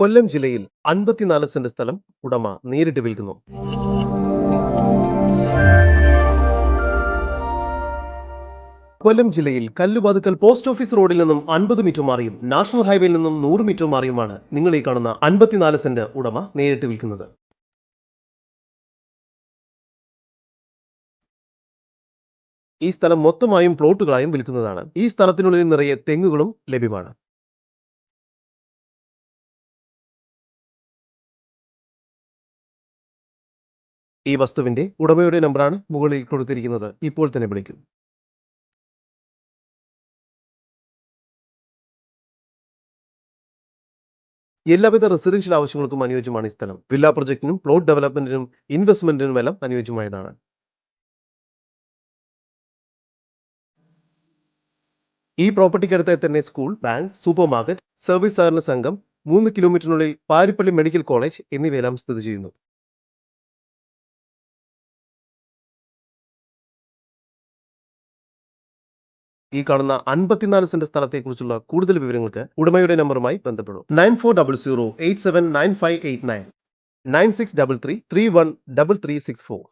കൊല്ലം ജില്ലയിൽ അൻപത്തിനാല് സെന്റ് സ്ഥലം ഉടമ നേരിട്ട് വിൽക്കുന്നു. കൊല്ലം ജില്ലയിൽ കല്ലുപാതുക്കൽ പോസ്റ്റ് ഓഫീസ് റോഡിൽ നിന്നും അൻപത് മീറ്റർ മാറിയും നാഷണൽ ഹൈവേയിൽ നിന്നും നൂറ് മീറ്റർ മാറിയുമാണ് നിങ്ങൾ ഈ കാണുന്ന അൻപത്തിനാല് സെന്റ് ഉടമ നേരിട്ട് വിൽക്കുന്നത്. ഈ സ്ഥലം മൊത്തമായും പ്ലോട്ടുകളായും വിൽക്കുന്നതാണ്. ഈ സ്ഥലത്തിനുള്ളിൽ നിറയെ തെങ്ങുകളും ലഭ്യമാണ്. ഈ വസ്തുവിന്റെ ഉടമയുടെ നമ്പറാണ് മുകളിൽ കൊടുത്തിരിക്കുന്നത്. ഇപ്പോൾ തന്നെ വിളിക്കും. എല്ലാവിധ റെസിഡൻഷ്യൽ ആവശ്യങ്ങൾക്കും അനുയോജ്യമാണ് ഈ സ്ഥലം. വില്ല പ്രൊജക്ടിനും പ്ലോട്ട് ഡെവലപ്മെന്റിനും ഇൻവെസ്റ്റ്മെന്റിനും എല്ലാം അനുയോജ്യമായതാണ്. ഈ പ്രോപ്പർട്ടിക്കടുത്തായി തന്നെ school bank supermarket service സഹകരണ സംഘം മൂന്ന് കിലോമീറ്ററിനുള്ളിൽ പാരിപ്പള്ളി മെഡിക്കൽ കോളേജ് എന്നിവയെല്ലാം സ്ഥിതി ചെയ്യുന്നു. ഈ കാണുന്ന അൻപത്തിനാല് സെന്റ് സ്ഥലത്തെക്കുറിച്ചുള്ള കൂടുതൽ വിവരങ്ങൾക്ക് ഉടമയുടെ നമ്പറുമായി ബന്ധപ്പെടും. Nine four double zero eight seven nine five eight nine. Nine six double three three one double three six four.